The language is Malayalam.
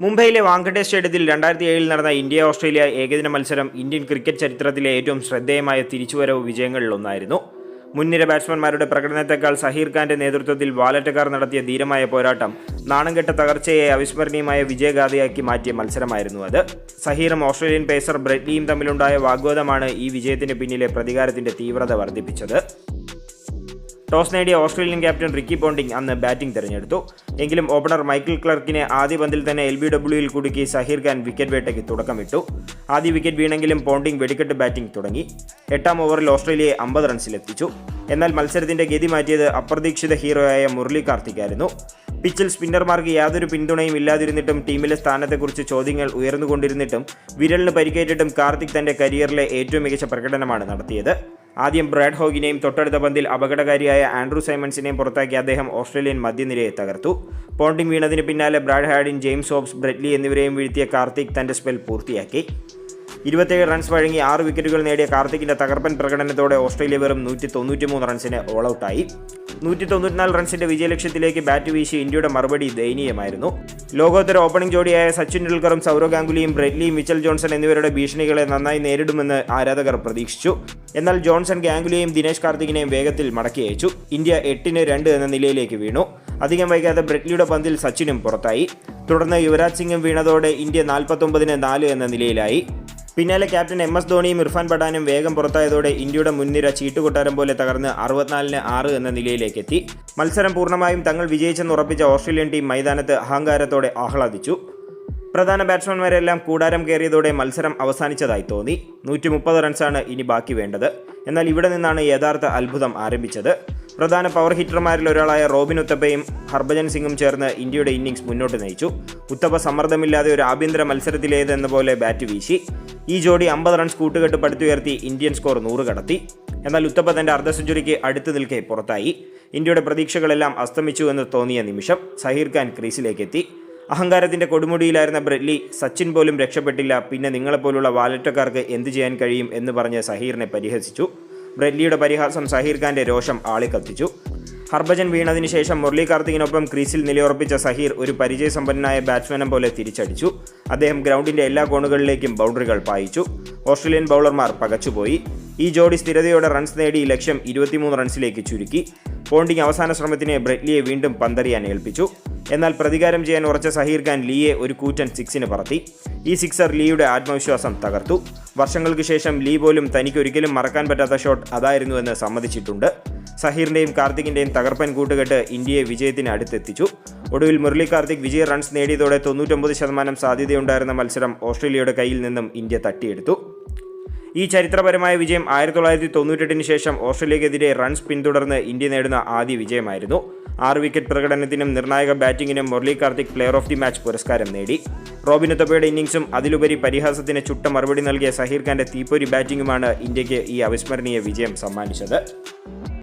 മുംബൈയിലെ വാങ്കഡേ സ്റ്റേഡിയത്തിൽ രണ്ടായിരത്തി ഏഴിൽ നടന്ന ഇന്ത്യ ഓസ്ട്രേലിയ ഏകദിന മത്സരം ഇന്ത്യൻ ക്രിക്കറ്റ് ചരിത്രത്തിലെ ഏറ്റവും ശ്രദ്ധേയമായ തിരിച്ചുവരവ് വിജയങ്ങളിലൊന്നായിരുന്നു. മുൻനിര ബാറ്റ്സ്മാൻമാരുടെ പ്രകടനത്തെക്കാൾ സഹീർ ഖാന്റെ നേതൃത്വത്തിൽ വാലറ്റക്കാർ നടത്തിയ ധീരമായ പോരാട്ടം നാണംകെട്ട തകർച്ചയെ അവിസ്മരണീയമായ വിജയഗാഥയാക്കി മാറ്റിയ മത്സരമായിരുന്നു അത്. സഹീറും ഓസ്ട്രേലിയൻ പേസർ ബ്രെഡ്ലിയും തമ്മിലുണ്ടായ വാഗ്വാദമാണ് ഈ വിജയത്തിന് പിന്നിലെ പ്രതികാരത്തിന്റെ തീവ്രത വർദ്ധിപ്പിച്ചത്. ടോസ് നേടിയ ഓസ്ട്രേലിയൻ ക്യാപ്റ്റൻ റിക്കി പോണ്ടിങ് അന്ന് ബാറ്റിംഗ് തിരഞ്ഞെടുത്തു. എങ്കിലും ഓപ്പണർ മൈക്കിൾ ക്ലർക്കിനെ ആദ്യ പന്തിൽ തന്നെ എൽ ബി ഡബ്ല്യുയിൽ കുടുക്കി സഹീർ ഖാൻ വിക്കറ്റ് വേട്ടയ്ക്ക് തുടക്കം തുടക്കമിട്ടു ആദ്യ വിക്കറ്റ് വീണെങ്കിലും പോണ്ടിങ് വെടിക്കെട്ട് ബാറ്റിംഗ് തുടങ്ങി. എട്ടാം ഓവറിൽ ഓസ്ട്രേലിയയെ അമ്പത് റൺസിലെത്തിച്ചു എന്നാൽ മത്സരത്തിന്റെ ഗതി മാറ്റിയത് അപ്രതീക്ഷിത ഹീറോയായ മുരളി കാർത്തിക് ആയിരുന്നു പിച്ചിൽ സ്പിന്നർമാർക്ക് യാതൊരു പിന്തുണയും ഇല്ലാതിരുന്നിട്ടും ടീമിലെ സ്ഥാനത്തെക്കുറിച്ച് ചോദ്യങ്ങൾ ഉയർന്നുകൊണ്ടിരുന്നിട്ടും വിരലിന് പരിക്കേറ്റിട്ടും കാർത്തിക് തന്റെ കരിയറിലെ ഏറ്റവും മികച്ച പ്രകടനമാണ് നടത്തിയത്. ആദ്യം ബ്രാഡ് ഹോഗിനെയും തൊട്ടടുത്ത പന്തിൽ അപകടകാരിയായ ആൻഡ്രൂ സൈമൺസിനെയും പുറത്താക്കി അദ്ദേഹം ഓസ്ട്രേലിയൻ മധ്യനിരയെ തകർത്തു. പോണ്ടിംഗ് വീണതിന് പിന്നാലെ Brad Haddin James Hopes Brett Lee എന്നിവരെയും വീഴ്ത്തിയ കാർത്തിക് തന്റെ സ്പെൽ പൂർത്തിയാക്കി. ഇരുപത്തേഴ് റൺസ് വഴങ്ങി ആറ് വിക്കറ്റുകൾ നേടിയ കാർത്തിക്കിന്റെ തകർപ്പൻ പ്രകടനത്തോടെ ഓസ്ട്രേലിയ വെറും നൂറ്റി തൊണ്ണൂറ്റിമൂന്ന് റൺസിന് ഓൾ ഔട്ടായി. നൂറ്റി തൊണ്ണൂറ്റിനാല് റൺസിന്റെ വിജയലക്ഷ്യത്തിലേക്ക് ബാറ്റ് വീശി ഇന്ത്യയുടെ മറുപടി ദയനീയമായിരുന്നു. ലോകോത്തര ഓപ്പണിംഗ് ജോഡിയായ സച്ചിൻ ടെണ്ടുൽക്കറും സൗരവ് ഗാംഗുലിയും ബ്രെഡ്ലിയും മിച്ചൽ ജോൺസൺ എന്നിവരുടെ ഭീഷണികളെ നന്നായി നേരിടുമെന്ന് ആരാധകർ പ്രതീക്ഷിച്ചു. എന്നാൽ ജോൺസൺ ഗാംഗുലിയെയും ദിനേശ് കാർത്തികിനെയും വേഗത്തിൽ മടക്കി അയച്ചു. ഇന്ത്യ എട്ടിന് രണ്ട് എന്ന നിലയിലേക്ക് വീണു. അധികം വൈകാതെ ബ്രെഡ്ലിയുടെ പന്തിൽ സച്ചിനും പുറത്തായി. തുടർന്ന് യുവരാജ് സിംഗും വീണതോടെ ഇന്ത്യ നാൽപ്പത്തൊമ്പതിന് നാല് എന്ന നിലയിലായി. പിന്നാലെ ക്യാപ്റ്റൻ എം എസ് ധോണിയും ഇർഫാൻ പഠാനും വേഗം പുറത്തായതോടെ ഇന്ത്യയുടെ മുൻനിര ചീട്ടുകൊട്ടാരം പോലെ തകർന്ന് അറുപത്തിനാലിന് ആറ് എന്ന നിലയിലേക്ക് എത്തി മത്സരം പൂർണമായും തങ്ങൾ വിജയിച്ചെന്ന് ഉറപ്പിച്ച ഓസ്ട്രേലിയൻ ടീം മൈതാനത്ത് അഹങ്കാരത്തോടെ ആഹ്ലാദിച്ചു. പ്രധാന ബാറ്റ്സ്മാൻമാരെല്ലാം കൂടാരം കയറിയതോടെ മത്സരം അവസാനിച്ചതായി തോന്നി. നൂറ്റി മുപ്പത് റൺസാണ് ഇനി ബാക്കി വേണ്ടത്. എന്നാൽ ഇവിടെ നിന്നാണ് യഥാർത്ഥ അത്ഭുതം ആരംഭിച്ചത്. പ്രധാന പവർ ഹിറ്റർമാരിൽ ഒരാളായ റോബിൻ ഉത്തപ്പയും ഹർഭജൻ സിംഗും ചേർന്ന് ഇന്ത്യയുടെ ഇന്നിംഗ്സ് മുന്നോട്ട് നയിച്ചു. ഉത്തപ്പ സമ്മർദ്ദമില്ലാതെ ഒരു ആഭ്യന്തര മത്സരത്തിലേതെന്ന പോലെ ബാറ്റ് വീശി. ഈ ജോഡി അമ്പത് റൺസ് കൂട്ടുകെട്ട് പടുത്തുയർത്തി ഇന്ത്യൻ സ്കോർ നൂറ് കടത്തി. എന്നാൽ ഉത്തപ്പ തന്റെ അർദ്ധ സെഞ്ചുറിക്ക് അടുത്ത് നിൽക്കെ പുറത്തായി. ഇന്ത്യയുടെ പ്രതീക്ഷകളെല്ലാം അസ്തമിച്ചു എന്ന് തോന്നിയ നിമിഷം സഹീർ ഖാൻ ക്രീസിലേക്കെത്തി. അഹങ്കാരത്തിന്റെ കൊടുമുടിയിലായിരുന്ന ബ്രെഡ്ലി സച്ചിൻ പോലും രക്ഷപ്പെട്ടില്ല പിന്നെ നിങ്ങളെപ്പോലുള്ള വാലറ്റക്കാർക്ക് എന്ത് ചെയ്യാൻ കഴിയും എന്ന് പറഞ്ഞ് സഹീറിനെ പരിഹസിച്ചു. ബ്രെഡ്ലിയുടെ പരിഹാസം സഹീർ ഖാന്റെ രോഷം ആളിക്കത്തിച്ചു. ഹർഭജൻ വീണതിന് ശേഷം മുരളി കാർത്തികിനൊപ്പം ക്രീസിൽ നിലയുറപ്പിച്ച സഹീർ ഒരു പരിചയസമ്പന്നനായ ബാറ്റ്സ്മാനെ പോലെ തിരിച്ചടിച്ചു. അദ്ദേഹം ഗ്രൗണ്ടിന്റെ എല്ലാ കോണുകളിലേക്കും ബൗണ്ടറികൾ പായിച്ചു. ഓസ്ട്രേലിയൻ ബൗളർമാർ പകച്ചുപോയി. ഈ ജോഡി സ്ഥിരതയോടെ റൺസ് നേടി ലക്ഷ്യം ഇരുപത്തിമൂന്ന് റൺസിലേക്ക് ചുരുക്കി. പോണ്ടിംഗ് അവസാന ശ്രമത്തിന് ബ്രെറ്റ്ലിയെ വീണ്ടും പന്തറിയാൻ ഏൽപ്പിച്ചു. എന്നാൽ പ്രതികാരം ചെയ്യാൻ ഉറച്ച സഹീർ ഖാൻ ലീയെ ഒരു കൂറ്റൻ സിക്സിന് പറത്തി. ഈ സിക്സർ ലീയുടെ ആത്മവിശ്വാസം തകർത്തു. വർഷങ്ങൾക്ക് ശേഷം ലീ പോലും തനിക്കൊരിക്കലും മറക്കാൻ പറ്റാത്ത ഷോട്ട് അതായിരുന്നുവെന്ന് സമ്മതിച്ചിട്ടുണ്ട്. സഹീറിന്റെയും കാർത്തികിന്റെയും തകർപ്പൻ കൂട്ടുകെട്ട് ഇന്ത്യയെ വിജയത്തിന് അടുത്തെത്തിച്ചു. ഒടുവിൽ മുരളി കാർത്തിക് വിജയ റൺസ് നേടിയതോടെ തൊണ്ണൂറ്റൊമ്പത് ശതമാനം സാധ്യതയുണ്ടായിരുന്ന മത്സരം ഓസ്ട്രേലിയയുടെ കയ്യിൽ നിന്നും ഇന്ത്യ തട്ടിയെടുത്തു. ഈ ചരിത്രപരമായ വിജയം ആയിരത്തി തൊള്ളായിരത്തി തൊണ്ണൂറ്റെട്ടിന് ശേഷം ഓസ്ട്രേലിയക്കെതിരെ റൺസ് പിന്തുടർന്ന് ഇന്ത്യ നേടുന്ന ആദ്യ വിജയമായിരുന്നു. ആറ് വിക്കറ്റ് പ്രകടനത്തിനും നിർണായക ബാറ്റിംഗിനും Murali Karthik player of the match പുരസ്കാരം നേടി. റോബിൻ ഉത്തപ്പയുടെ ഇന്നിംഗ്സും അതിലുപരി പരിഹാസത്തിന് ചുട്ട മറുപടി നൽകിയ സഹീർ ഖാന്റെ തീപ്പൊരി ബാറ്റിംഗുമാണ് ഇന്ത്യയ്ക്ക് ഈ അവിസ്മരണീയ വിജയം സമ്മാനിച്ചത്.